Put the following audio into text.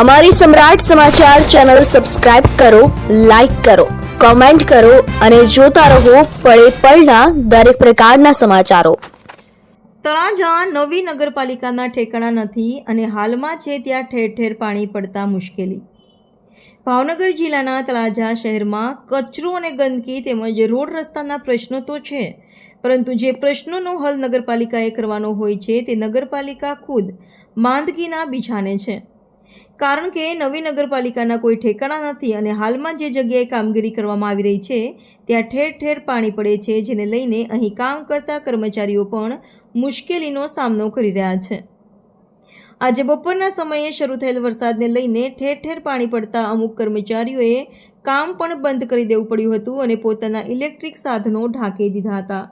અમારી Samrat Samachar channel subscribe કરો, like કરો, કોમેન્ટ કરો અને જોતા રહો પળે પળના દરેક પ્રકારના સમાચારો. તળાજા નવી નગરપાલિકાના ઠેકાણા નથી અને હાલમાં છે ત્યાં ઠેર ઠેર પાણી પડતા મુશ્કેલી. ભાવનગર જિલ્લાના તળાજા શહેરમાં કચરો અને ગંદકી તેમજ રોડ રસ્તાના પ્રશ્નો તો છે, પરંતુ જે પ્રશ્નોનો હલ નગરપાલિકાએ કરવાનો હોય છે તે નગરપાલિકા ખુદ માંદગીના બિછાને છે. કારણ કે નવી નગરપાલિકાના કોઈ ઠેકાણા નથી અને હાલમાં જે જગ્યાએ કામગીરી કરવામાં આવી રહી છે, ત્યાં ઠેર ઠેર પાણી પડે છે, જેને લઈને અહીં કામ કરતા કર્મચારીઓ પણ મુશ્કેલીનો સામનો કરી રહ્યા છે. આજે બપોરના સમયે શરૂ થયેલ વરસાદને લઈને ઠેર ઠેર પાણી પડતા અમુક કર્મચારીઓએ કામ પણ બંધ કરી દેવું પડ્યું હતું અને પોતાના ઇલેક્ટ્રિક સાધનો ઢાંકી દીધા હતા.